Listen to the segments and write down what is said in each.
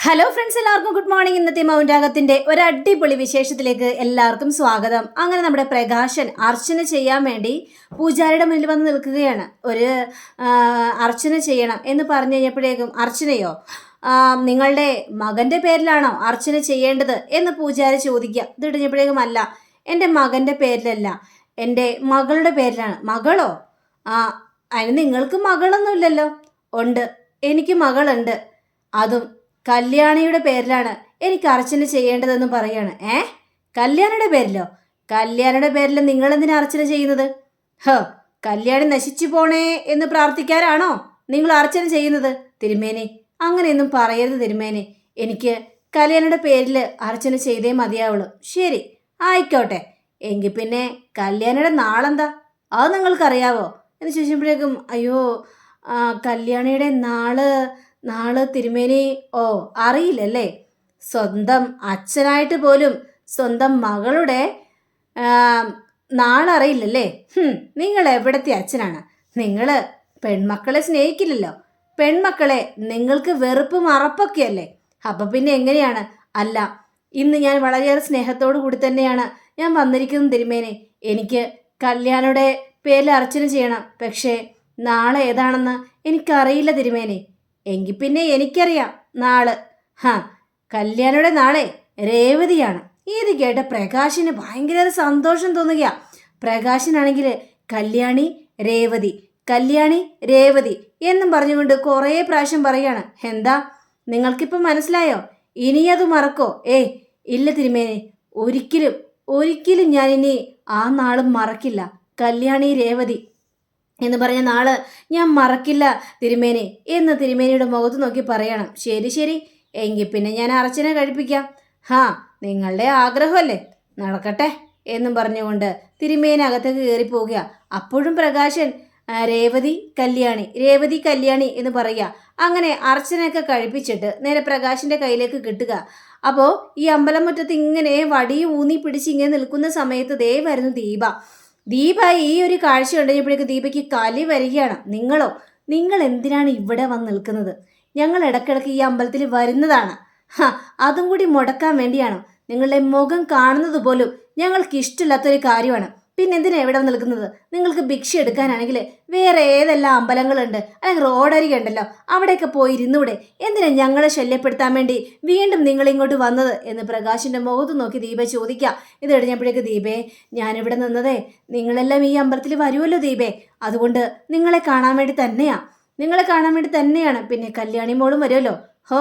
Hello friends എല്ലാവർക്കും good morning ഇന്നത്തെ മൗൻരാഗത്തിന്റെ ഒരു അടിപൊളി വിശേഷത്തിലേക്ക് എല്ലാവർക്കും സ്വാഗതം. അങ്ങനെ നമ്മുടെ പ്രകാശൻ അർച്ചന ചെയ്യാൻ വേണ്ടി പൂജാരിയുടെ മുന്നിൽ വന്ന് നിൽക്കുകയാണ്. ഒരു അർച്ചന ചെയ്യണം എന്ന് പറഞ്ഞു കഴിഞ്ഞപ്പോഴേക്കും അർച്ചനയോ നിങ്ങളുടെ മകന്റെ പേരിലാണോ അർച്ചന ചെയ്യേണ്ടത് എന്ന് പൂജാരി ചോദിക്കുക. ഇത് കഴിഞ്ഞപ്പോഴേക്കും അല്ല എന്റെ മകന്റെ പേരിലല്ല എന്റെ മകളുടെ പേരിലാണ്. മകളോ? ആ അതിന് നിങ്ങൾക്ക് മകളൊന്നുമില്ലല്ലോ. ഉണ്ട്. എനിക്ക് മകളുണ്ട്. അതും കല്യാണിയുടെ പേരിലാണ് എനിക്ക് അർച്ചന ചെയ്യേണ്ടതെന്ന് പറയാണ്. ഏ? കല്യാണിയുടെ പേരിലോ? കല്യാണിയുടെ പേരിൽ നിങ്ങൾ എന്തിനാ അർച്ചന ചെയ്യുന്നത്? ഹോ കല്യാണി നശിച്ചു പോണേ എന്ന് പ്രാർത്ഥിക്കാനാണോ നിങ്ങൾ അർച്ചന ചെയ്യുന്നത്? തിരുമേനി അങ്ങനെയൊന്നും പറയരുത് തിരുമേനി. എനിക്ക് കല്യാണിയുടെ പേരിൽ അർച്ചന ചെയ്തേ മതിയാവുള്ളൂ. ശരി ആയിക്കോട്ടെ. എങ്കിൽ പിന്നെ കല്യാണിയുടെ നാളെന്താ? അത് നിങ്ങൾക്കറിയാവോ? എന്ന് ചോദിച്ചപ്പോഴേക്കും അയ്യോ കല്യാണിയുടെ നാൾ നാൾ തിരുമേനി ഓ അറിയില്ലല്ലേ? സ്വന്തം അച്ഛനായിട്ട് പോലും സ്വന്തം മകളുടെ നാളറിയില്ലല്ലേ നിങ്ങൾ എവിടത്തെ അച്ഛനാണ്? നിങ്ങൾ പെൺമക്കളെ സ്നേഹിക്കില്ലല്ലോ. പെൺമക്കളെ നിങ്ങൾക്ക് വെറുപ്പ് അറപ്പൊക്കെയല്ലേ? അപ്പൊ പിന്നെ എങ്ങനെയാണ്? അല്ല ഇന്ന് ഞാൻ വളരെയേറെ സ്നേഹത്തോടു കൂടി തന്നെയാണ് ഞാൻ വന്നിരിക്കുന്നത് തിരുമേനെ. എനിക്ക് കല്യാണയുടെ പേരിൽ അർച്ചന ചെയ്യണം. പക്ഷേ നാളെ ഏതാണെന്ന് എനിക്കറിയില്ല തിരുമേനെ. എങ്കിൽ പിന്നെ എനിക്കറിയാം നാൾ. ഹാ കല്യാണയുടെ നാളെ രേവതിയാണ്. ഇത് കേട്ട പ്രകാശിന് ഭയങ്കര സന്തോഷം തോന്നുക പ്രകാശനാണെങ്കിൽ കല്യാണി രേവതി കല്യാണി രേവതി എന്നും പറഞ്ഞുകൊണ്ട് കുറേ പ്രാവശ്യം പറയാണ് എന്താ നിങ്ങൾക്കിപ്പം മനസ്സിലായോ? ഇനി അത് മറക്കോ? ഏ ഇല്ല തിരുമേനെ. ഒരിക്കലും ഒരിക്കലും ഞാൻ ഇനി ആ നാളും മറക്കില്ല. കല്യാണി രേവതി എന്ന് പറഞ്ഞ നാൾ ഞാൻ മറക്കില്ല തിരുമേനി എന്ന് തിരുമേനിയുടെ മുഖത്ത് നോക്കി പറയണം. ശരി ശരി. എങ്കിൽ പിന്നെ ഞാൻ അർച്ചനെ കഴിപ്പിക്കാം. ഹാ നിങ്ങളുടെ ആഗ്രഹമല്ലേ? നടക്കട്ടെ എന്നും പറഞ്ഞുകൊണ്ട് തിരുമേനി അകത്തേക്ക് കയറി പോവുക. അപ്പോഴും പ്രകാശൻ രേവതി കല്യാണി രേവതി കല്യാണി എന്ന് പറയുക. അങ്ങനെ അർച്ചനയൊക്കെ കഴിപ്പിച്ചിട്ട് നേരെ പ്രകാശിന്റെ കയ്യിലേക്ക് കിട്ടുക. അപ്പോൾ ഈ അമ്പലം അമ്പലമുറ്റത്ത് ഇങ്ങനെ വടി ഊന്നി പിടിച്ച് ഇങ്ങനെ നിൽക്കുന്ന സമയത്ത് ദേ ദീപ. ദീപ ഈ ഒരു കാഴ്ച കണ്ടപ്പോഴേക്ക് ദീപയ്ക്ക് കലി വരികയാണ്. നിങ്ങളോ? നിങ്ങൾ എന്തിനാണ് ഇവിടെ വന്ന് നിൽക്കുന്നത്? ഞങ്ങൾ ഇടയ്ക്കിടയ്ക്ക് ഈ അമ്പലത്തിൽ വരുന്നതാണ്. ഹാ അതും കൂടി മുടക്കാൻ വേണ്ടിയാണ്. നിങ്ങളുടെ മുഖം കാണുന്നത് പോലും ഞങ്ങൾക്ക് ഇഷ്ടമില്ലാത്തൊരു കാര്യമാണ്. പിന്നെ എന്തിനാ എവിടെ നിൽക്കുന്നത്? നിങ്ങൾക്ക് ഭിക്ഷ എടുക്കാനാണെങ്കിൽ വേറെ ഏതെല്ലാം അമ്പലങ്ങളുണ്ട്? അല്ലെങ്കിൽ റോഡരികെ ഉണ്ടല്ലോ അവിടെയൊക്കെ പോയി ഇരുന്നൂടെ. എന്തിനാ ഞങ്ങളെ ശല്യപ്പെടുത്താൻ വേണ്ടി വീണ്ടും നിങ്ങൾ ഇങ്ങോട്ട് വന്നത്? എന്ന് പ്രകാശിന്റെ മുഖത്ത് നോക്കി ദീപ ചോദിക്കുക ഇത് കഴിഞ്ഞപ്പോഴേക്ക് ദീപേ ഞാനിവിടെ നിന്നതേ നിങ്ങളെല്ലാം ഈ അമ്പലത്തിൽ വരുമല്ലോ ദീപേ. അതുകൊണ്ട് നിങ്ങളെ കാണാൻ വേണ്ടി തന്നെയാണ് നിങ്ങളെ കാണാൻ വേണ്ടി തന്നെയാണ്. പിന്നെ കല്യാണി മോളും വരുമല്ലോ. ഹോ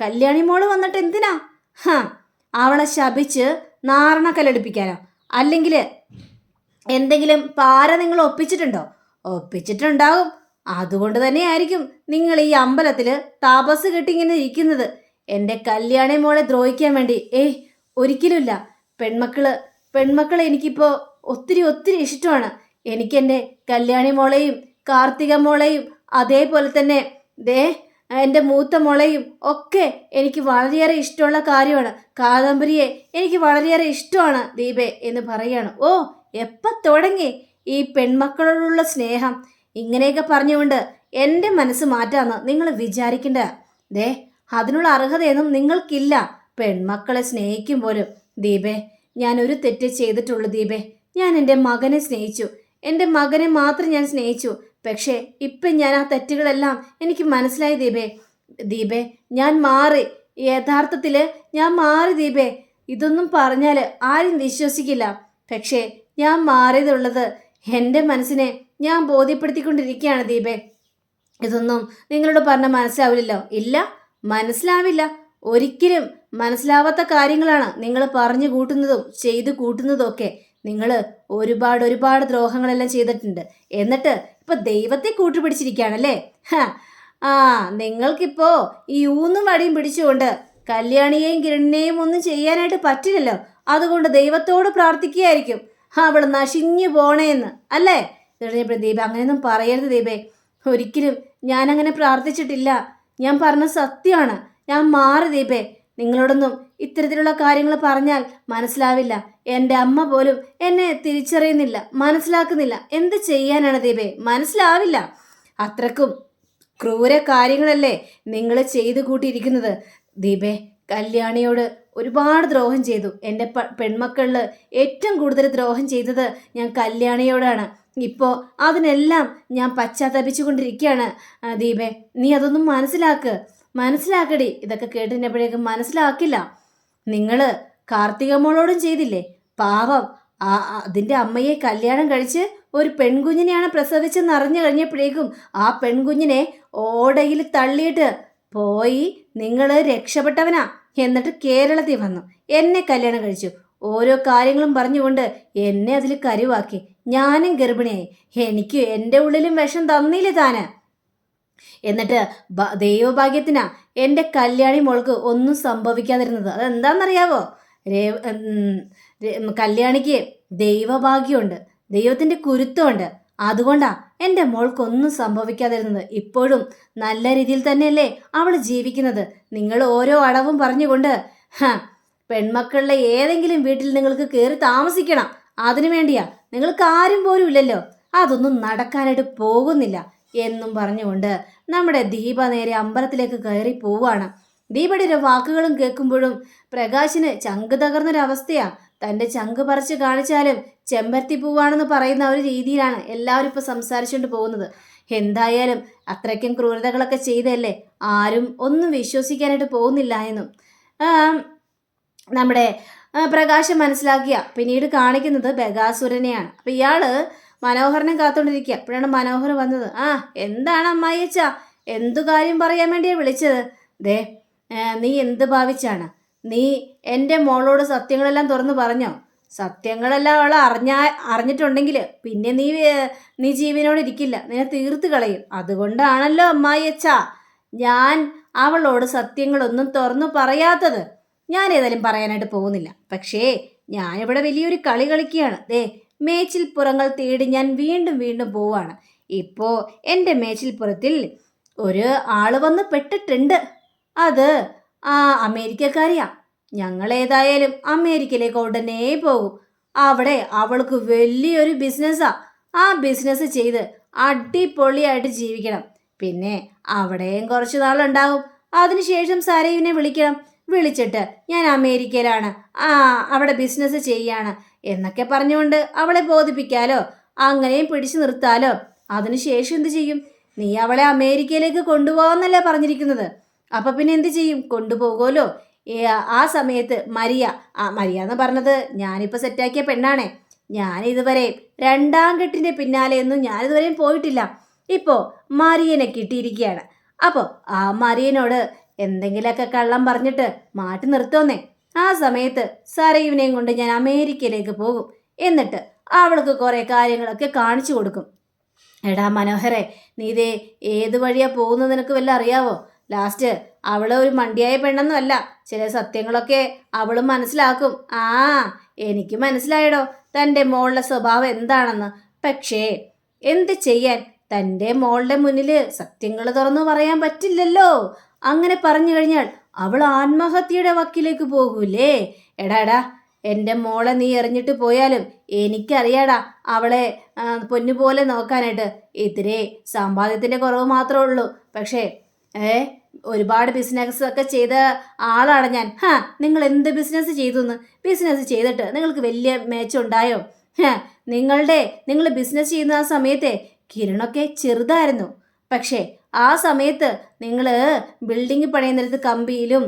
കല്യാണി മോൾ വന്നിട്ട് എന്തിനാ? ഹാ അവളെ ശപിച്ച് നാരണക്കല്ലടിപ്പിക്കാനോ അല്ലെങ്കിൽ എന്തെങ്കിലും പാര നിങ്ങൾ ഒപ്പിച്ചിട്ടുണ്ടോ? ഒപ്പിച്ചിട്ടുണ്ടാകും അതുകൊണ്ട് തന്നെയായിരിക്കും നിങ്ങൾ ഈ അമ്പലത്തിൽ താപസ് കെട്ടിങ്ങനെ ഇരിക്കുന്നത്. എന്റെ കല്യാണി മോളെ ദ്രോഹിക്കാൻ വേണ്ടി. ഏയ് ഒരിക്കലുമില്ല. പെൺമക്കൾ പെൺമക്കളെ എനിക്കിപ്പോൾ ഒത്തിരി ഒത്തിരി ഇഷ്ടമാണ്. എനിക്ക് എന്റെ കല്യാണി മോളെയും കാർത്തിക മോളെയും അതേപോലെ തന്നെ ദേ എന്റെ മൂത്ത മോളെയും ഒക്കെ എനിക്ക് വളരെയേറെ ഇഷ്ടമുള്ള കാര്യമാണ്. കാദംബരിയെ എനിക്ക് വളരെയേറെ ഇഷ്ടമാണ് ദീപേ എന്ന് പറയാണ്. ഓ എപ്പം തുടങ്ങി ഈ പെൺമക്കളോടുള്ള സ്നേഹം? ഇങ്ങനെയൊക്കെ പറഞ്ഞുകൊണ്ട് എന്റെ മനസ്സ് മാറ്റാന്ന് നിങ്ങൾ വിചാരിക്കേണ്ട. ദേ അതിനുള്ള അർഹതയൊന്നും നിങ്ങൾക്കില്ല. പെൺമക്കളെ സ്നേഹിക്കും പോലും. ദീപേ ഞാൻ ഒരു തെറ്റ് ചെയ്തിട്ടുള്ളൂ ദീപേ. ഞാൻ എന്റെ മകനെ സ്നേഹിച്ചു. എന്റെ മകനെ മാത്രം ഞാൻ സ്നേഹിച്ചു. പക്ഷേ ഇപ്പം ഞാൻ ആ തെറ്റുകളെല്ലാം എനിക്ക് മനസ്സിലായി ദീപേ. ദീപേ ഞാൻ മാറി. യഥാർത്ഥത്തിൽ ഞാൻ മാറി ദീപേ. ഇതൊന്നും പറഞ്ഞാൽ ആരും വിശ്വസിക്കില്ല. പക്ഷേ ഞാൻ മാറിയതുള്ളത് എന്റെ മനസ്സിനെ ഞാൻ ബോധ്യപ്പെടുത്തിക്കൊണ്ടിരിക്കുകയാണ് ദീപേ. ഇതൊന്നും നിങ്ങളോട് പറഞ്ഞ മനസ്സിലാവില്ലല്ലോ. ഇല്ല മനസ്സിലാവില്ല. ഒരിക്കലും മനസ്സിലാവാത്ത കാര്യങ്ങളാണ് നിങ്ങൾ പറഞ്ഞു കൂട്ടുന്നതും ചെയ്തു കൂട്ടുന്നതും ഒക്കെ. നിങ്ങൾ ഒരുപാട് ഒരുപാട് ദ്രോഹങ്ങളെല്ലാം ചെയ്തിട്ടുണ്ട്. എന്നിട്ട് ഇപ്പൊ ദൈവത്തെ കൂട്ടുപിടിച്ചിരിക്കുകയാണല്ലേ? ആ നിങ്ങൾക്കിപ്പോ ഈ ഊന്നും വടിയും പിടിച്ചുകൊണ്ട് കല്യാണിയെയും കിരണിനെയും ഒന്നും ചെയ്യാനായിട്ട് പറ്റില്ലല്ലോ. അതുകൊണ്ട് ദൈവത്തോട് പ്രാർത്ഥിക്കുകയായിരിക്കും. അവൾ നശിഞ്ഞു പോണേന്ന്. അല്ലേ? കഴിഞ്ഞപ്പോൾ ദീപ അങ്ങനെയൊന്നും പറയരുത് ദീപേ ഒരിക്കലും ഞാനങ്ങനെ പ്രാർത്ഥിച്ചിട്ടില്ല. ഞാൻ പറഞ്ഞ സത്യമാണ് ഞാൻ മാറി ദീപേ നിങ്ങളോടൊന്നും ഇത്തരത്തിലുള്ള കാര്യങ്ങൾ പറഞ്ഞാൽ മനസ്സിലാവില്ല. എന്റെ അമ്മ പോലും എന്നെ തിരിച്ചറിയുന്നില്ല മനസ്സിലാക്കുന്നില്ല. എന്ത് ചെയ്യാനാണ് ദീപേ മനസ്സിലാവില്ല. അത്രക്കും ക്രൂര കാര്യങ്ങളല്ലേ നിങ്ങൾ ചെയ്തു കൂട്ടിയിരിക്കുന്നത്? ദീപേ കല്യാണിയോട് ഒരുപാട് ദ്രോഹം ചെയ്തു. എന്റെ പെൺമക്കളിൽ ഏറ്റവും കൂടുതൽ ദ്രോഹം ചെയ്തത് ഞാൻ കല്യാണിയോടാണ്. ഇപ്പോൾ അതിനെല്ലാം ഞാൻ പശ്ചാത്തപിച്ചു കൊണ്ടിരിക്കുകയാണ്. ദീപെ നീ അതൊന്നും മനസ്സിലാക്ക്. മനസ്സിലാക്കടി ഇതൊക്കെ കേട്ടിരുന്നപ്പോഴേക്കും മനസ്സിലാക്കില്ല. നിങ്ങൾ കാർത്തിക മോളോടും ചെയ്തില്ലേ? പാവം. ആ- അതിന്റെ അമ്മയെ കല്യാണം കഴിച്ച് ഒരു പെൺകുഞ്ഞിനെയാണ് പ്രസവിച്ചെന്ന് അറിഞ്ഞു കഴിഞ്ഞപ്പോഴേക്കും ആ പെൺകുഞ്ഞിനെ ഓടയിൽ തള്ളിയിട്ട് പോയി നിങ്ങൾ രക്ഷപ്പെട്ടവനാ. എന്നിട്ട് കേരളത്തിൽ വന്നു. എന്നെ കല്യാണം കഴിച്ചു. ഓരോ കാര്യങ്ങളും പറഞ്ഞുകൊണ്ട് എന്നെ അതിൽ കരുവാക്കി. ഞാനും ഗർഭിണിയായി. എനിക്ക് എന്റെ ഉള്ളിലും വിഷം തന്നില്ലേ താന്? എന്നിട്ട് ദൈവഭാഗ്യത്തിനാ എന്റെ കല്യാണി മോൾക്ക് ഒന്നും സംഭവിക്കാതിരുന്നത്. അതെന്താണെന്നറിയാവോ? കല്യാണിക്ക് ദൈവഭാഗ്യമുണ്ട്. ദൈവത്തിന്റെ കുരുത്തമുണ്ട്. അതുകൊണ്ടാ എന്റെ മോൾക്കൊന്നും സംഭവിക്കാതിരുന്നത്. ഇപ്പോഴും നല്ല രീതിയിൽ തന്നെയല്ലേ അവൾ ജീവിക്കുന്നത്. നിങ്ങൾ ഓരോ അടവും പറഞ്ഞുകൊണ്ട് പെൺമക്കളുടെ ഏതെങ്കിലും വീട്ടിൽ നിങ്ങൾക്ക് കയറി താമസിക്കണം. അതിനു വേണ്ടിയാ നിങ്ങൾക്ക് ആരും പോലും ഇല്ലല്ലോ. അതൊന്നും നടക്കാനായിട്ട് പോകുന്നില്ല എന്നും പറഞ്ഞുകൊണ്ട് നമ്മുടെ ദീപ നേരെ അമ്പലത്തിലേക്ക് കയറി പോവാണ്. ദീപയുടെ വാക്കുകളും കേൾക്കുമ്പോഴും പ്രകാശിന് ചങ്ക് തകർന്നൊരവസ്ഥയാ. തന്റെ ചങ്ക് പറിച്ച് കാണിച്ചാലും ചെമ്പരത്തി പൂവാണെന്ന് പറയുന്ന ഒരു രീതിയിലാണ് എല്ലാവരും ഇപ്പോൾ സംസാരിച്ചുകൊണ്ട് പോകുന്നത്. എന്തായാലും അത്രയ്ക്കും ക്രൂരതകളൊക്കെ ചെയ്തല്ലേ ആരും ഒന്നും വിശ്വസിക്കാനായിട്ട് പോകുന്നില്ല എന്നും. നമ്മുടെ പ്രകാശം മനസ്സിലാക്കിയ പിന്നീട് കാണിക്കുന്നത് ബഗാസുരനെയാണ്. അപ്പം ഇയാൾ മനോഹരനെ കാത്തുകൊണ്ടിരിക്കുക അപ്പോഴാണ് മനോഹർ വന്നത്. ആ എന്താണ് അമ്മായിച്ച എന്തു കാര്യം പറയാൻ വേണ്ടിയാ വിളിച്ചത്? ദേ നീ എന്ത് ഭാവിച്ചാണ്? നീ എന്റെ മോളോട് സത്യങ്ങളെല്ലാം തുറന്നു പറഞ്ഞോ? സത്യങ്ങളെല്ലാം അവൾ അറിഞ്ഞാ അറിഞ്ഞിട്ടുണ്ടെങ്കിൽ പിന്നെ നീ നീ ജീവനോട് ഇരിക്കില്ല. നിന്നെ തീർത്ത് കളയും. അതുകൊണ്ടാണല്ലോ അമ്മായിയച്ച ഞാൻ അവളോട് സത്യങ്ങളൊന്നും തുറന്നു പറയാത്തത്. ഞാൻ ഏതായാലും പറയാനായിട്ട് പോകുന്നില്ല. പക്ഷേ ഞാനിവിടെ വലിയൊരു കളി കളിക്കുകയാണ്. ദേ മേച്ചിൽപ്പുറങ്ങൾ തേടി ഞാൻ വീണ്ടും വീണ്ടും പോവാണ് ഇപ്പോൾ എന്റെ മേച്ചിൽപ്പുറത്തിൽ ഒരു ആൾ വന്ന് പെട്ടിട്ടുണ്ട്. അത് ആ അമേരിക്കക്കാരിയാ. ഞങ്ങൾ ഏതായാലും അമേരിക്കയിലേക്ക് ഉടനെ പോകും. അവിടെ അവൾക്ക് വലിയൊരു ബിസിനസ്സാ. ആ ബിസിനസ് ചെയ്ത് അടിപൊളിയായിട്ട് ജീവിക്കണം. പിന്നെ അവിടെയും കുറച്ച് നാളുണ്ടാകും. അതിനുശേഷം സരയുവിനെ വിളിക്കണം. വിളിച്ചിട്ട് ഞാൻ അമേരിക്കയിലാണ്. ആ അവിടെ ബിസിനസ് ചെയ്യാണ് എന്നൊക്കെ പറഞ്ഞുകൊണ്ട് അവളെ ബോധിപ്പിക്കാലോ അങ്ങനെയും പിടിച്ചു നിർത്താലോ അതിനുശേഷം എന്ത് ചെയ്യും? നീ അവളെ അമേരിക്കയിലേക്ക് കൊണ്ടുപോകാന്നല്ലേ പറഞ്ഞിരിക്കുന്നത്. അപ്പൊ പിന്നെ എന്ത് ചെയ്യും? കൊണ്ടുപോകുമല്ലോ. ആ സമയത്ത് മരിയ ആ മരിയ എന്ന് പറഞ്ഞത് ഞാനിപ്പോൾ സെറ്റാക്കിയ പെണ്ണാണേ. ഞാൻ ഇതുവരെ രണ്ടാം കെട്ടിന്റെ പിന്നാലെയൊന്നും ഞാൻ ഇതുവരെയും പോയിട്ടില്ല. ഇപ്പോൾ മരിയനെ കിട്ടിയിരിക്കുകയാണ്. അപ്പോൾ ആ മരിയനോട് എന്തെങ്കിലുമൊക്കെ കള്ളം പറഞ്ഞിട്ട് മാറ്റി നിർത്തോന്നേ ആ സമയത്ത് സരയുവിനെയും കൊണ്ട് ഞാൻ അമേരിക്കയിലേക്ക് പോകും. എന്നിട്ട് അവൾക്ക് കുറേ കാര്യങ്ങളൊക്കെ കാണിച്ചു കൊടുക്കും. എടാ മനോഹരെ നീ ഇതേ ഏത് വഴിയാ പോകുന്നത് നിനക്ക് വല്ല അറിയാവോ? ലാസ്റ്റ് അവൾ ഒരു മണ്ടിയായ പെണ്ണൊന്നും അല്ല. ചില സത്യങ്ങളൊക്കെ അവളും മനസ്സിലാക്കും. ആ എനിക്ക് മനസ്സിലായടോ തന്റെ മോളുടെ സ്വഭാവം എന്താണെന്ന്. പക്ഷേ എന്ത് ചെയ്യാൻ തന്റെ മോളുടെ മുന്നിൽ സത്യങ്ങൾ തുറന്നു പറയാൻ പറ്റില്ലല്ലോ. അങ്ങനെ പറഞ്ഞു കഴിഞ്ഞാൽ അവൾ ആത്മഹത്യയുടെ വക്കിലേക്ക് പോകൂലേ. എടാടാ എടാ എന്റെ മോളെ നീ എറിഞ്ഞിട്ട് പോയാലും എനിക്കറിയാടാ അവളെ പൊന്നുപോലെ നോക്കാനായിട്ട്. ഇത്തിരി സമ്പാദ്യത്തിന്റെ കുറവ് മാത്രമേ ഉള്ളൂ. പക്ഷേ ഏ ഒരുപാട് ബിസിനസ് ഒക്കെ ചെയ്ത ആളാണ് ഞാൻ. ഹാ നിങ്ങൾ എന്ത് ബിസിനസ് ചെയ്തു എന്ന് ബിസിനസ് ചെയ്തിട്ട് നിങ്ങൾക്ക് വലിയ മേച്ചം ഉണ്ടായോ? ഹാ നിങ്ങളുടെ നിങ്ങൾ ബിസിനസ് ചെയ്യുന്ന ആ സമയത്തെ കിരണൊക്കെ ചെറുതായിരുന്നു. പക്ഷേ ആ സമയത്ത് നിങ്ങൾ ബിൽഡിംഗ് പണിയുന്നിടത്ത് കമ്പിയിലും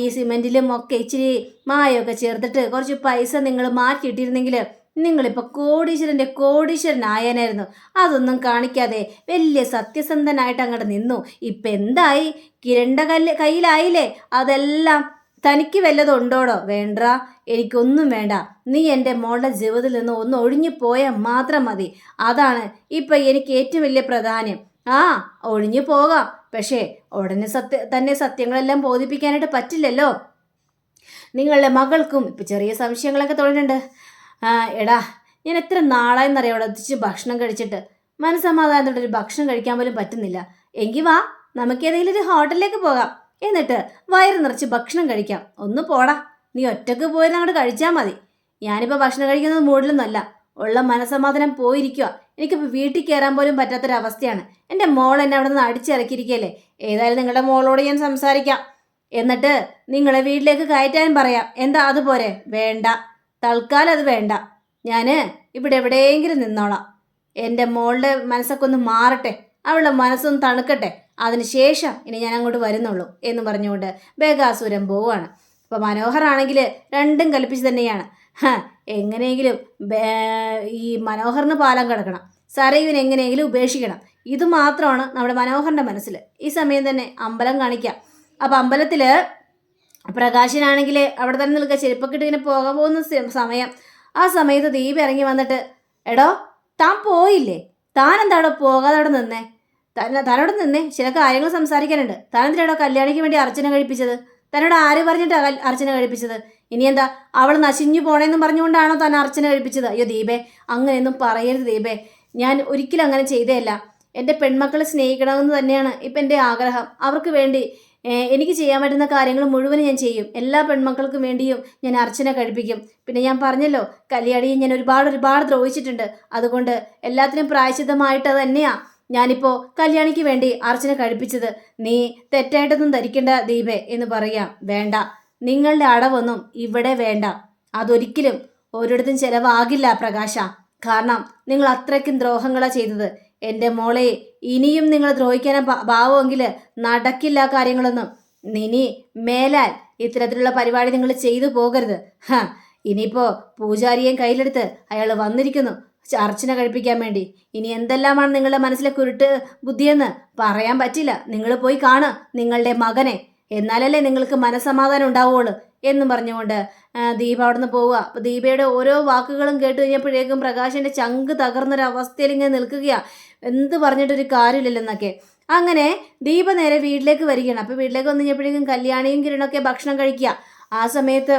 ഈ സിമെന്റിലും ഒക്കെ ഇച്ചിരി മായൊക്കെ ചേർത്തിട്ട് കുറച്ച് പൈസ നിങ്ങൾ മാറ്റിയിട്ടിരുന്നെങ്കിൽ നിങ്ങളിപ്പോൾ കോടീശ്വരന്റെ കോടീശ്വരനായനായിരുന്നു. അതൊന്നും കാണിക്കാതെ വലിയ സത്യസന്ധനായിട്ട് അങ്ങോട്ട് നിന്നു. ഇപ്പം എന്തായി? കിരണ്ട കല്ല് കയ്യിലായില്ലേ? അതെല്ലാം തനിക്ക് വല്ലതും ഉണ്ടോടോ? വേണ്ട. എനിക്കൊന്നും വേണ്ട. നീ എന്റെ മോളുടെ ജീവിതത്തിൽ നിന്ന് ഒന്ന് ഒഴിഞ്ഞു പോയാൽ മാത്രം മതി. അതാണ് ഇപ്പം എനിക്ക് ഏറ്റവും വലിയ പ്രാധാന്യം. ആ ഒഴിഞ്ഞു പോകാം. പക്ഷേ ഉടനെ സത്യ തന്നെ സത്യങ്ങളെല്ലാം ബോധിപ്പിക്കാനായിട്ട് പറ്റില്ലല്ലോ. നിങ്ങളുടെ മകൾക്കും ഇപ്പം ചെറിയ സംശയങ്ങളൊക്കെ തുടരുന്നുണ്ട് എടാ ഞാൻ എത്ര നാളായെന്നറിയാം അവിടെ എത്തിച്ച് ഭക്ഷണം കഴിച്ചിട്ട്. മനസ്സമാധാനത്തോടെ ഒരു ഭക്ഷണം കഴിക്കാൻ പോലും പറ്റുന്നില്ല. എങ്കിൽ വാ നമുക്ക് ഏതെങ്കിലും ഒരു ഹോട്ടലിലേക്ക് പോകാം. എന്നിട്ട് വയറ് നിറച്ച് ഭക്ഷണം കഴിക്കാം. ഒന്ന് പോടാ നീ ഒറ്റയ്ക്ക് പോയി അങ്ങോട്ട് കഴിച്ചാൽ മതി. ഞാനിപ്പോൾ ഭക്ഷണം കഴിക്കുന്നത് മൂടിലൊന്നുമല്ല. ഉള്ള മനസ്സമാധാനം പോയിരിക്കുക എനിക്കിപ്പോൾ വീട്ടിൽ കയറാൻ പോലും പറ്റാത്തൊരവസ്ഥയാണ്. എന്റെ മോൾ എന്നെ അവിടെ നിന്ന് അടിച്ചിറക്കിയിരിക്കുകയല്ലേ? ഏതായാലും നിങ്ങളുടെ മോളോട് ഞാൻ സംസാരിക്കാം. എന്നിട്ട് നിങ്ങളെ വീട്ടിലേക്ക് കയറ്റാൻ പറയാം. എന്താ അതുപോലെ? വേണ്ട. തൽക്കാലം അത് വേണ്ട. ഞാൻ ഇവിടെ എവിടെയെങ്കിലും നിന്നോളാം. എന്റെ മോളുടെ മനസ്സൊക്കെ ഒന്ന് മാറട്ടെ. അവളുടെ മനസ്സൊന്ന് തണുക്കട്ടെ. അതിനുശേഷം ഇനി ഞാൻ അങ്ങോട്ട് വരുന്നുള്ളൂ എന്ന് പറഞ്ഞുകൊണ്ട് ബേഗാസുരം പോവാണ് അപ്പോൾ മനോഹറാണെങ്കിൽ രണ്ടും കൽപ്പിച്ച് തന്നെയാണ്. എങ്ങനെയെങ്കിലും ഈ മനോഹറിന് പാലം കിടക്കണം. സരയുവിനെ എങ്ങനെയെങ്കിലും ഉപേക്ഷിക്കണം. ഇത് മാത്രമാണ് നമ്മുടെ മനോഹറിന്റെ മനസ്സിൽ ഈ സമയം തന്നെ അമ്പലം കാണിക്കാം. അപ്പം അമ്പലത്തിൽ പ്രകാശനാണെങ്കിൽ അവിടെ തന്നെ നിൽക്കുക. ചെരുപ്പൊക്കെ ഇട്ട് ഇങ്ങനെ പോകാൻ പോകുന്ന സമയം. ആ സമയത്ത് ദീപ ഇറങ്ങി വന്നിട്ട് എടോ താൻ പോയില്ലേ? താൻ എന്താടോ പോകാതെ അവിടെ നിന്നേ? തന്നെ തന്നോട് നിന്നേ? ചില കാര്യങ്ങൾ സംസാരിക്കാനുണ്ട്. താൻ എന്തിനാടോ കല്യാണിക്ക് വേണ്ടി അർച്ചന കഴിപ്പിച്ചത്? തന്നോട് ആര് പറഞ്ഞിട്ട് അർച്ചന കഴിപ്പിച്ചത്? ഇനി എന്താ അവൾ നശിഞ്ഞു പോണേന്ന് പറഞ്ഞുകൊണ്ടാണോ താൻ അർച്ചന കഴിപ്പിച്ചത്? അയ്യോ ദീപേ അങ്ങനെയൊന്നും പറയരുത് ദീപേ. ഞാൻ ഒരിക്കലും അങ്ങനെ ചെയ്തേയല്ല. എന്റെ പെൺമക്കളെ സ്നേഹിക്കണമെന്ന് തന്നെയാണ് ഇപ്പം എന്റെ ആഗ്രഹം. അവർക്ക് വേണ്ടി എനിക്ക് ചെയ്യാൻ പറ്റുന്ന കാര്യങ്ങൾ മുഴുവൻ ഞാൻ ചെയ്യും. എല്ലാ പെൺമക്കൾക്കും വേണ്ടിയും ഞാൻ അർച്ചന കഴിപ്പിക്കും. പിന്നെ ഞാൻ പറഞ്ഞല്ലോ കല്യാണിയെ ഞാൻ ഒരുപാട് ഒരുപാട് ദ്രോഹിച്ചിട്ടുണ്ട്. അതുകൊണ്ട് എല്ലാത്തിനും പ്രായശിദ്ധമായിട്ട് തന്നെയാണ് ഞാനിപ്പോൾ കല്യാണിക്ക് വേണ്ടി അർച്ചന കഴിപ്പിച്ചത്. നീ തെറ്റായിട്ടൊന്നും ധരിക്കേണ്ട ദീപേ എന്ന് പറയാം. വേണ്ട. നിങ്ങളുടെ അടവൊന്നും ഇവിടെ വേണ്ട. അതൊരിക്കലും ഒരിടത്തും ചിലവാകില്ല പ്രകാശ. കാരണം നിങ്ങൾ അത്രയ്ക്കും ദ്രോഹങ്ങളാണ് ചെയ്തത്. എന്റെ മോളെ ഇനിയും നിങ്ങൾ ദ്രോഹിക്കാൻ ഭാവമെങ്കിൽ നടക്കില്ല കാര്യങ്ങളൊന്നും. ഇനി മേലാൽ ഇത്തരത്തിലുള്ള പരിപാടി നിങ്ങൾ ചെയ്തു പോകരുത്. ഹാ ഇനിയിപ്പോൾ പൂജാരിയെയും കയ്യിലെടുത്ത് അയാൾ വന്നിരിക്കുന്നു. അർച്ചന കഴിപ്പിക്കാൻ വേണ്ടി. ഇനി എന്തെല്ലാമാണ് നിങ്ങളുടെ മനസ്സിലെ കുരുട്ട് ബുദ്ധിയെന്ന് പറയാൻ പറ്റില്ല. നിങ്ങൾ പോയി കാണുക നിങ്ങളുടെ മകനെ. എന്നാലല്ലേ നിങ്ങൾക്ക് മനസ്സമാധാനം ഉണ്ടാവുള്ളൂ എന്നും പറഞ്ഞുകൊണ്ട് ദീപ അവിടുന്ന് പോവുക. അപ്പോൾ ദീപയുടെ ഓരോ വാക്കുകളും കേട്ട് കഴിഞ്ഞപ്പോഴേക്കും പ്രകാശിന്റെ ചങ്ക് തകർന്നൊരവസ്ഥയിൽ ഇങ്ങനെ നിൽക്കുകയാ. എന്ത് പറഞ്ഞിട്ടൊരു കാര്യമില്ലല്ലെന്നൊക്കെ. അങ്ങനെ ദീപ നേരെ വീട്ടിലേക്ക് വരികയാണ്. അപ്പോൾ വീട്ടിലേക്ക് വന്നു കഴിഞ്ഞപ്പോഴേക്കും കല്യാണിയും കിരണൊക്കെ ഭക്ഷണം കഴിക്കുക. ആ സമയത്ത്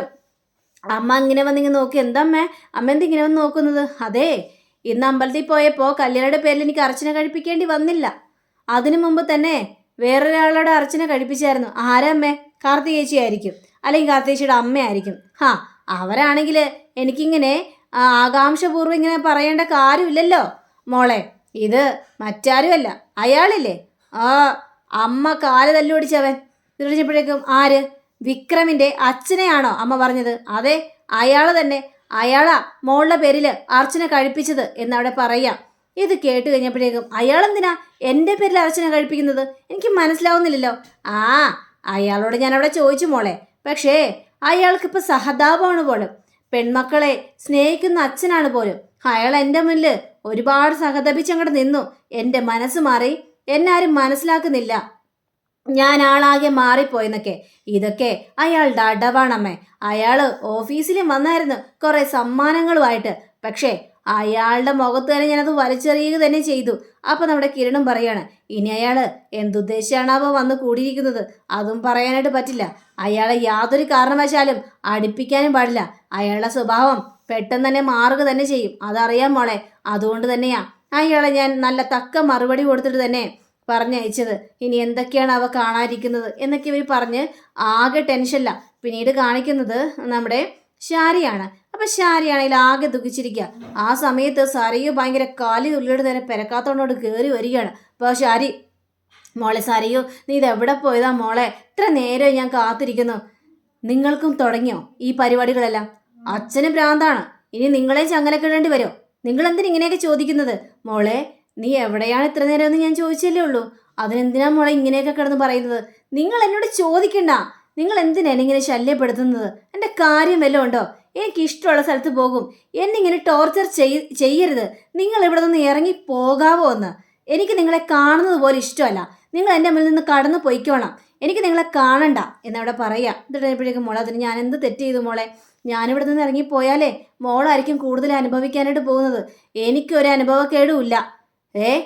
അമ്മ ഇങ്ങനെ വന്നിങ്ങനെ നോക്കി എന്താ അമ്മേ? അമ്മ എന്ത് ഇങ്ങനെ വന്ന് നോക്കുന്നത്? അതെ ഇന്ന് അമ്പലത്തിൽ പോയപ്പോൾ കല്യാണിയുടെ പേരിൽ എനിക്ക് അർച്ചന കഴിപ്പിക്കേണ്ടി വന്നില്ല. അതിനു മുമ്പ് തന്നെ വേറൊരാളുടെ അർച്ചന കഴിപ്പിച്ചായിരുന്നു. ആരമ്മേ കാർത്തികേച്ചി ആയിരിക്കും. അല്ലെങ്കിൽ കാർത്തികേച്ചിയുടെ അമ്മയായിരിക്കും ഹാ അവരാണെങ്കിൽ എനിക്കിങ്ങനെ ആകാംക്ഷപൂർവം ഇങ്ങനെ പറയേണ്ട കാര്യമില്ലല്ലോ മോളെ. ഇത് മറ്റാരുമല്ല അയാളില്ലേ? ആ അമ്മ കാൽ തല്ലുപിടിച്ചവൻ. തിരിച്ചപ്പോഴേക്കും ആര്? വിക്രമിന്റെ അച്ഛനെയാണോ അമ്മ പറഞ്ഞത്? അതെ അയാൾ തന്നെ. അയാളാ മോളുടെ പേരിൽ അർച്ചന കഴിപ്പിച്ചത് എന്നവിടെ പറയാം. ഇത് കേട്ട് കഴിഞ്ഞപ്പോഴേക്കും അയാൾ അയാളെന്തിനാ എന്റെ പേരിൽ അർച്ചന കഴിപ്പിക്കുന്നത്? എനിക്ക് മനസ്സിലാവുന്നില്ലല്ലോ. ആ അയാളോട് ഞാൻ അവിടെ ചോദിച്ചു മോളെ. പക്ഷേ അയാൾക്കിപ്പോൾ സഹതാപമാണ് പോലും. പെൺമക്കളെ സ്നേഹിക്കുന്ന അച്ഛനാണ് പോലും. അയാൾ എന്റെ മുന്നിൽ ഒരുപാട് സഹതപിച്ചങ്ങോട്ട് നിന്നു. എന്റെ മനസ്സ് മാറി. എന്നാരും മനസ്സിലാക്കുന്നില്ല. ഞാൻ ആളാകെ മാറിപ്പോയെന്നൊക്കെ. ഇതൊക്കെ അയാളുടെ അടവാണമ്മേ. അയാൾ ഓഫീസിലും വന്നായിരുന്നു കുറെ സമ്മാനങ്ങളുമായിട്ട്. പക്ഷേ അയാളുടെ മുഖത്ത് തന്നെ ഞാനത് വലിച്ചെറിയുക തന്നെ ചെയ്തു. അപ്പൊ നമ്മുടെ കിരണും പറയാണ് ഇനി അയാൾ എന്തുദ്ദേശിച്ചാണാവോ വന്ന് കൂടിയിരിക്കുന്നത്? അതും പറയാനായിട്ട് പറ്റില്ല. അയാളെ യാതൊരു കാരണവശാലും അടുപ്പിക്കാനും പാടില്ല. അയാളുടെ സ്വഭാവം പെട്ടെന്ന് തന്നെ മാറുക തന്നെ ചെയ്യും. അതറിയാം മോളെ. അതുകൊണ്ട് തന്നെയാ. അയാളെ ഞാൻ നല്ല തക്ക മറുപടി കൊടുത്തിട്ട് തന്നെ പറഞ്ഞയച്ചത്. ഇനി എന്തൊക്കെയാണ് അവ കാണാതിരിക്കുന്നത് എന്നൊക്കെ ഇവർ പറഞ്ഞ് ആകെ ടെൻഷനില്ല പിന്നീട് കാണിക്കുന്നത് നമ്മുടെ ഷാരിയാണ് അപ്പം ഷാരിയാണെങ്കിൽ ആകെ ദുഃഖിച്ചിരിക്കുക ആ സമയത്ത് സരയു ഭയങ്കര കാലി ഉള്ളിയോട് നേരെ പെരക്കാത്തോണ്ടോട് കയറി വരികയാണ്. അപ്പോൾ ഷാരി മോളെ സരയു നീ ഇത് എവിടെ പോയതാ മോളെ? ഇത്ര നേരം ഞാൻ കാത്തിരിക്കുന്നു. നിങ്ങൾക്കും തുടങ്ങിയോ ഈ പരിപാടികളെല്ലാം? അച്ഛന് ഭ്രാന്താണ്. ഇനി നിങ്ങളെ ചങ്ങലക്കിടേണ്ടി വരുമോ നിങ്ങൾ എന്തിനാ ഇങ്ങനെയൊക്കെ ചോദിക്കുന്നത്? മോളെ നീ എവിടെയാണ് ഇത്ര നേരം എന്ന് ഞാൻ ചോദിച്ചല്ലേ ഉള്ളൂ. അതിനെന്തിനാ മോളെ ഇങ്ങനെയൊക്കെ കിടന്ന് പറയുന്നത്? നിങ്ങൾ എന്നോട് ചോദിക്കണ്ട. നിങ്ങൾ എന്തിനാണ് ഇങ്ങനെ ശല്യപ്പെടുത്തുന്നത്? എന്റെ കാര്യം വല്ലതും ഉണ്ടോ? എനിക്ക് ഇഷ്ടമുള്ള സ്ഥലത്ത് പോകും. എന്നെ ഇങ്ങനെ ടോർച്ചർ ചെയ് ചെയ്യരുത്. നിങ്ങൾ ഇവിടെ നിന്ന് ഇറങ്ങി പോകാവോ എന്ന്. എനിക്ക് നിങ്ങളെ കാണുന്നത് പോലെ ഇഷ്ടമല്ല. നിങ്ങൾ എന്റെ മുന്നിൽ നിന്ന് കടന്നു പൊയ്ക്കോണം. എനിക്ക് നിങ്ങളെ കാണണ്ട എന്നവിടെ പറയാം. എന്നിട്ട് മോളെ അതിന് ഞാൻ എന്ത് തെറ്റ് ചെയ്തു മോളെ? ഞാനിവിടെ നിന്ന് ഇറങ്ങിപ്പോയാലേ മോളായിരിക്കും കൂടുതൽ അനുഭവിക്കാനായിട്ട് പോകുന്നത്. എനിക്കൊരു അനുഭവക്കേടുമില്ല. ഏ?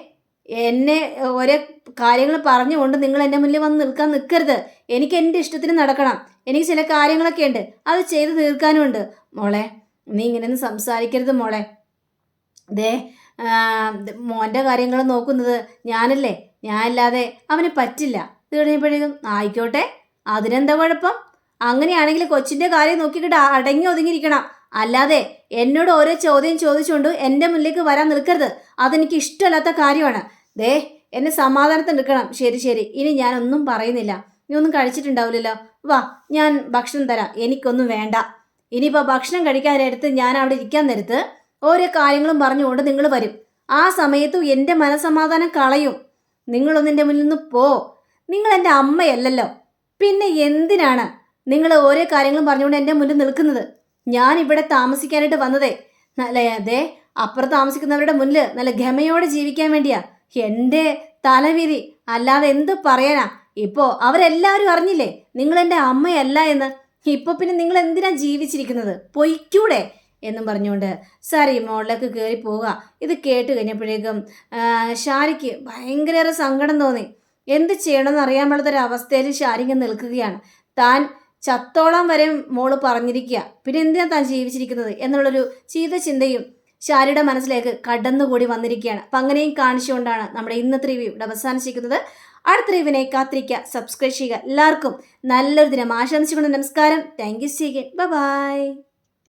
എന്നെ ഓരോ കാര്യങ്ങൾ പറഞ്ഞുകൊണ്ട് നിങ്ങൾ എന്റെ മുന്നിൽ വന്ന് നിൽക്കാൻ നിൽക്കരുത്. എനിക്ക് എന്റെ ഇഷ്ടത്തിന് നടക്കണം. എനിക്ക് ചില കാര്യങ്ങളൊക്കെ ഉണ്ട്. അത് ചെയ്ത് തീർക്കാനുമുണ്ട്. മോളെ നീ ഇങ്ങനെയൊന്നും സംസാരിക്കരുത് മോളെ. ദ- മോന്റെ കാര്യങ്ങൾ നോക്കുന്നത് ഞാനല്ലേ. ഞാനല്ലാതെ അവന് പറ്റില്ല. ഇത് കഴിഞ്ഞപ്പോഴേക്കും ആയിക്കോട്ടെ അതിനെന്താ കുഴപ്പം? അങ്ങനെയാണെങ്കിൽ കൊച്ചിന്റെ കാര്യം നോക്കിക്കിട്ട് അടങ്ങി ഒതുങ്ങിയിരിക്കണം. അല്ലാതെ എന്നോട് ഓരോ ചോദ്യം ചോദിച്ചുകൊണ്ട് എന്റെ മുന്നിലേക്ക് വരാൻ നിൽക്കരുത്. അതെനിക്ക് ഇഷ്ടമല്ലാത്ത കാര്യമാണ്. ദേ എന്നെ സമാധാനത്തിൽ നിൽക്കണം. ശരി ശരി. ഇനി ഞാനൊന്നും പറയുന്നില്ല. നീ ഒന്നും കഴിച്ചിട്ടുണ്ടാവില്ലല്ലോ. വാ ഞാൻ ഭക്ഷണം തരാം. എനിക്കൊന്നും വേണ്ട. ഇനിയിപ്പോൾ ഭക്ഷണം കഴിക്കാൻ കഴിക്കാനെടുത്ത് ഞാൻ അവിടെ ഇരിക്കാൻ നേരത്ത് ഓരോ കാര്യങ്ങളും പറഞ്ഞുകൊണ്ട് നിങ്ങൾ വരും. ആ സമയത്തും എന്റെ മനസമാധാനം കളയും. നിങ്ങളൊന്നിന്റെ മുന്നിൽ നിന്ന് പോ. നിങ്ങൾ എന്റെ അമ്മയല്ലല്ലോ. പിന്നെ എന്തിനാണ് നിങ്ങൾ ഓരോ കാര്യങ്ങളും പറഞ്ഞുകൊണ്ട് എന്റെ മുന്നിൽ നിൽക്കുന്നത്? ഞാൻ ഇവിടെ താമസിക്കാനായിട്ട് വന്നതേ. നല്ല അതെ അപ്പുറത്ത് താമസിക്കുന്നവരുടെ മുന്നിൽ നല്ല ഗമയോടെ ജീവിക്കാൻ വേണ്ടിയാ. എന്റെ തലവിധി അല്ലാതെ എന്ത് പറയാനാ? ഇപ്പോൾ അവരെല്ലാവരും അറിഞ്ഞില്ലേ നിങ്ങൾ എന്റെ അമ്മയല്ല എന്ന്? ഇപ്പൊ പിന്നെ നിങ്ങൾ എന്തിനാ ജീവിച്ചിരിക്കുന്നത്? പൊയ്ക്കൂടെ എന്നും പറഞ്ഞുകൊണ്ട് സാറി മോളിലേക്ക് കയറി പോവുക. ഇത് കേട്ട് കഴിഞ്ഞപ്പോഴേക്കും ഷാരിക്ക് ഭയങ്കര സങ്കടം തോന്നി. എന്ത് ചെയ്യണമെന്ന് അറിയാൻ പാടാത്തൊരു അവസ്ഥയിൽ ഷാരി നിൽക്കുകയാണ്. താൻ ചത്തോളം വരെ മോൾ പറഞ്ഞിരിക്കുക. പിന്നെ എന്തിനാണ് താൻ ജീവിച്ചിരിക്കുന്നത്? എന്നുള്ളൊരു ചീത ചിന്തയും ഷാരിയുടെ മനസ്സിലേക്ക് കടന്നുകൂടി വന്നിരിക്കുകയാണ്. അപ്പം അങ്ങനെയും കാണിച്ചുകൊണ്ടാണ് നമ്മുടെ ഇന്നത്തെ റിവ്യൂ ഇവിടെ അവസാനിച്ചിരിക്കുന്നത്. അടുത്ത റിവ്യൂവിനെ കാത്തിരിക്കുക സബ്സ്ക്രൈബ് ചെയ്യുക. എല്ലാവർക്കും നല്ലൊരു ദിനം ആശംസിച്ചുകൊണ്ട് നമസ്കാരം. Thank you സീകെ by